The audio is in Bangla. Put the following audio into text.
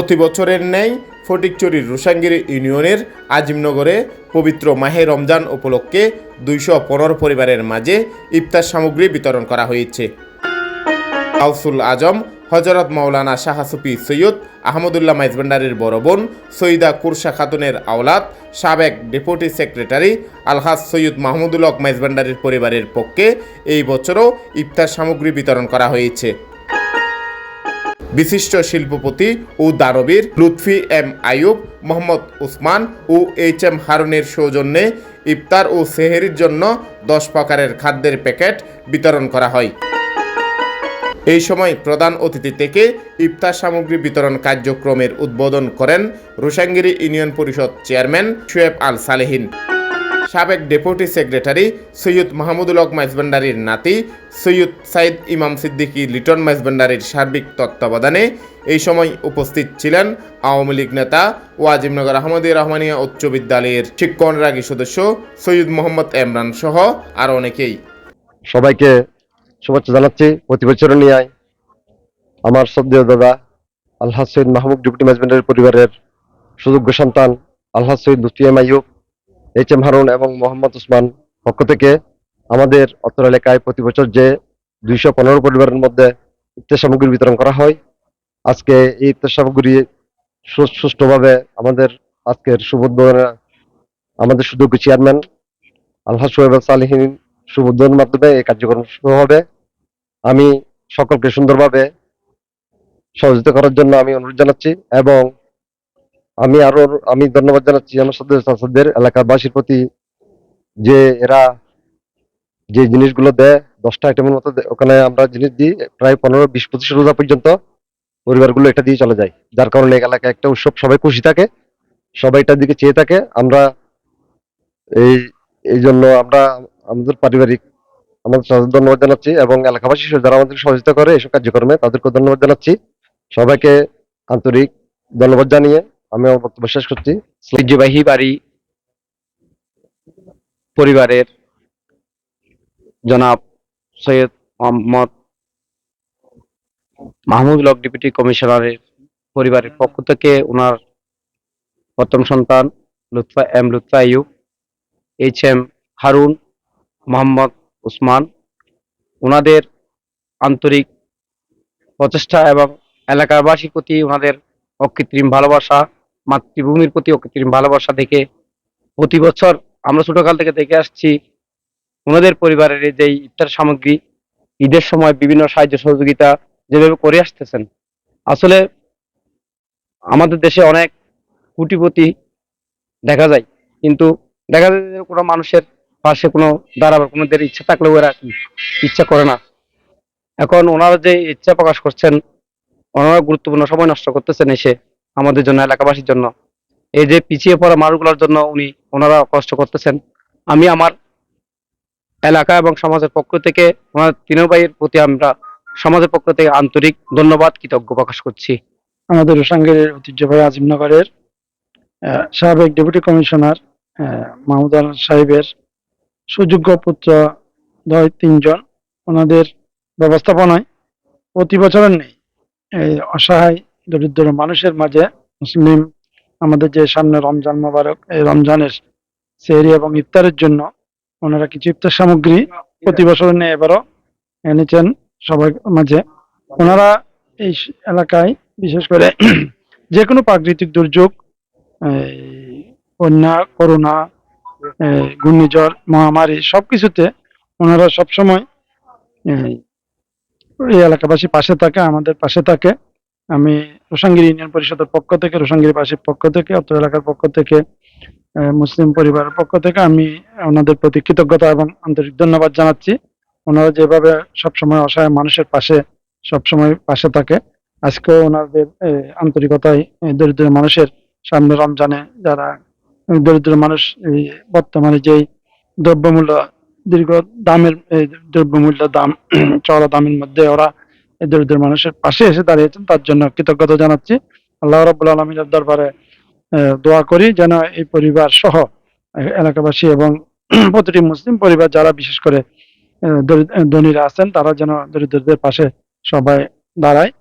প্রতি বছরের ন্যায় ফটিকচুরির রুসাঙ্গিরি ইউনিয়নের আজিমনগরে পবিত্র মাহে রমজান উপলক্ষে দুইশো পনেরো পরিবারের মাঝে ইফতার সামগ্রী বিতরণ করা হয়েছে। আউসুল আজম, হজরত মাওলানা শাহ সুফি সৈয়দ আহমদুল্লাহ মাইজভান্ডারির বড় বোন সৈয়দা কুরশা খাতুনের আওলাদ, সাবেক ডেপুটি সেক্রেটারি আলহাজ সৈয়দ মাহমুদুল হক মাইজভান্ডারির পরিবারের পক্ষে এই বছরও ইফতার সামগ্রী বিতরণ করা হয়েছে। বিশিষ্ট শিল্পপতি ও দানবীর লুৎফি এম আয়ুব মোহাম্মদ উসমান ও এইচ এম হারুনের সৌজন্যে ইফতার ও সেহেরির জন্য দশ প্রকারের খাদ্যের প্যাকেট বিতরণ করা হয়। এই সময় প্রধান অতিথি থেকে ইফতার সামগ্রী বিতরণ কার্যক্রমের উদ্বোধন করেন রুসাঙ্গিরি ইউনিয়ন পরিষদ চেয়ারম্যান শুয়েব আল সালেহিন। সাবেক ডেপুটি সেক্রেটারি সৈয়দ মাহমুদুল হক মাইজভান্ডারির নাতি, সৈয়দ সাইদ ইমাম সিদ্দিকী লিটন মাইজভান্ডারির সার্বিক তত্ত্বাবধানে এই সময় উপস্থিত ছিলেন আওয়ামী লীগ নেতা ওয়াজিমনগর আহমদী রহমানিয়া উচ্চ বিদ্যালয়ের শিক্ষণরাগী সদস্য সৈয়দ মোহাম্মদ এমরান সহ আরও অনেকেই। সবাইকে শুভেচ্ছা জানাচ্ছি প্রতি বছর আমার শ্রদ্ধেয় দাদা আলহাজ সৈয়দ মাহমুদ ডেপুটি ম্যানেজমেন্টের পরিবারের সুযোগ্য সন্তান Alhaj Syed Lutfi M Ayub H M Harun এবং মোহাম্মদ উসমান পক্ষ থেকে আমাদের অত্র এলাকায় প্রতি বছর যে দুইশো পনেরো পরিবারের মধ্যে ইফতার সামগ্রী বিতরণ করা হয়, আজকে এই ইফতার সামগ্রী সুষ্ঠুভাবে আমাদের আজকের সুবোধনে আমাদের সুযোগ্য চেয়ারম্যান আলহাজ সোহেব সালিহীন শুভ মাধ্যমে এই কার্যক্রম শুরু হবে। আমি সকলকে সুন্দরভাবে সহযোগিতা করার জন্য আমি অনুরোধ জানাচ্ছি এবং আমি আরও, আমি ধন্যবাদ জানাচ্ছি আমার সদস্য চাচাদের এলাকাবাসীর প্রতি যে এরা যে জিনিসগুলো দেয়, দশটা আইটেমের মতো ওখানে আমরা জিনিস দিই, প্রায় পনেরো বিশ পঁচিশ রোজা পর্যন্ত পরিবারগুলো এটা দিয়ে চলে যায়। যার কারণে এলাকায় একটা উৎসব, সবাই খুশি থাকে, সবাই এটার দিকে চেয়ে থাকে। আমরা এই এই জন্য আমরা আমাদের পারিবারিক আমাদের ধন্যবাদ জানাচ্ছি এবং এলাকাবাসী যারা আমাদের সহযোগিতা করে এইসব কার্যক্রমে তাদেরকে ধন্যবাদ জানাচ্ছি। সবাইকে আন্তরিক ধন্যবাদ জানিয়ে আমি শেষ করছি। ঐতিহ্যবাহী বাড়ি পরিবারের জনাব সৈয়দ মোহাম্মদ মাহমুদ লক ডেপুটি কমিশনারের পরিবারের পক্ষ থেকে ওনার প্রথম সন্তান Lutfa, M Lutfa Ayub, H M Harun Mohammad Usman. ওনাদের আন্তরিক প্রচেষ্টা এবং এলাকাবাসীর প্রতি ওনাদের অকৃত্রিম ভালোবাসা মাতৃভূমির প্রতি অকৃত্রিম ভালোবাসা দেখে প্রতি বছর আমরা ছোটকাল থেকে দেখে আসছি ওনাদের পরিবারের যে ইফতার সামগ্রী, ঈদের সময় বিভিন্ন সাহায্য সহযোগিতা যেভাবে করে আসতেছেন। আসলে আমাদের দেশে অনেক কুটিপতি দেখা যায়, কিন্তু দেখা যায় যে কোনো মানুষের পাশে কোনো দাঁড়াবার কোনো ইচ্ছা থাকলেও এরা ইচ্ছা করে না। এখন ওনারা যে ইচ্ছা প্রকাশ করছেন, ওনারা গুরুত্বপূর্ণ সময় নষ্ট করতেছেন এসে। আমাদের জন্য, এলাকাবাসীর জন্য। এই যে পিছিয়ে পড়া মানুষগুলোর জন্য উনি ওনারা কষ্ট করতেছেন। আমি আমার এলাকা এবং সমাজের পক্ষ থেকে, ওনার তিনও ভাইয়ের প্রতি আমরা সমাজের পক্ষ থেকে আন্তরিক ধন্যবাদ, কৃতজ্ঞ প্রকাশ করছি। আমাদের রোসাঙ্গের ঐতিহ্যবাহী আজিমনগরের সাবেক ডেপুটি কমিশনার মাহমুদ আল সাহেবের সুযোগ্য পুত্র দয় তিনজন। ওনাদের ব্যবস্থাপনায় প্রতি বছরের নেই অসহায় দরিদ্র মানুষের মাঝে মুসলিম আমাদের যে সামনে রমজান মোবারক, এই রমজানের সেহরি এবং ইফতারের জন্য ওনারা কিছু ইফতার সামগ্রী প্রতি বছরের নেই এবারও এনেছেন সবার মাঝে। ওনারা এই এলাকায় বিশেষ করে যে কোনো প্রাকৃতিক দুর্যোগ বন্যা, করোনা ঘূর্ণিঝড়, মহামারী সবকিছুতে ওনারা সবসময় এই এলাকাবাসী পাশে থাকে, আমাদের পাশে থাকে। আমি রোসাঙ্গিরি ইউনিয়ন পরিষদের পক্ষ থেকে রোসাঙ্গিরিবাসীর পক্ষ থেকে, অত্র এলাকার পক্ষ থেকে মুসলিম পরিবারের পক্ষ থেকে আমি ওনাদের প্রতি কৃতজ্ঞতা এবং আন্তরিক ধন্যবাদ জানাচ্ছি। ওনারা যেভাবে সবসময় অসহায় মানুষের পাশে, সবসময় পাশে থাকে, আজকেও ওনাদের আন্তরিকতায় দরিদ্র মানুষের সামনে রমজানে যারা দরিদ্র মানুষ বর্তমানে যেই দ্রব্যমূল্য, দীর্ঘ দামের দ্রব্যমূল্য দাম চড়া দামের মধ্যে ওরা দরিদ্র মানুষের পাশে এসে দাঁড়িয়েছেন, তার জন্য কৃতজ্ঞতা জানাচ্ছি। আল্লাহ রাবুল আলমিনের দরবারে দোয়া করি যেন এই পরিবার সহ এলাকাবাসী এবং প্রতিটি মুসলিম পরিবার যারা বিশেষ করে ধনীরা আছেন, তারা যেন দরিদ্রদের পাশে সবাই দাঁড়ায়।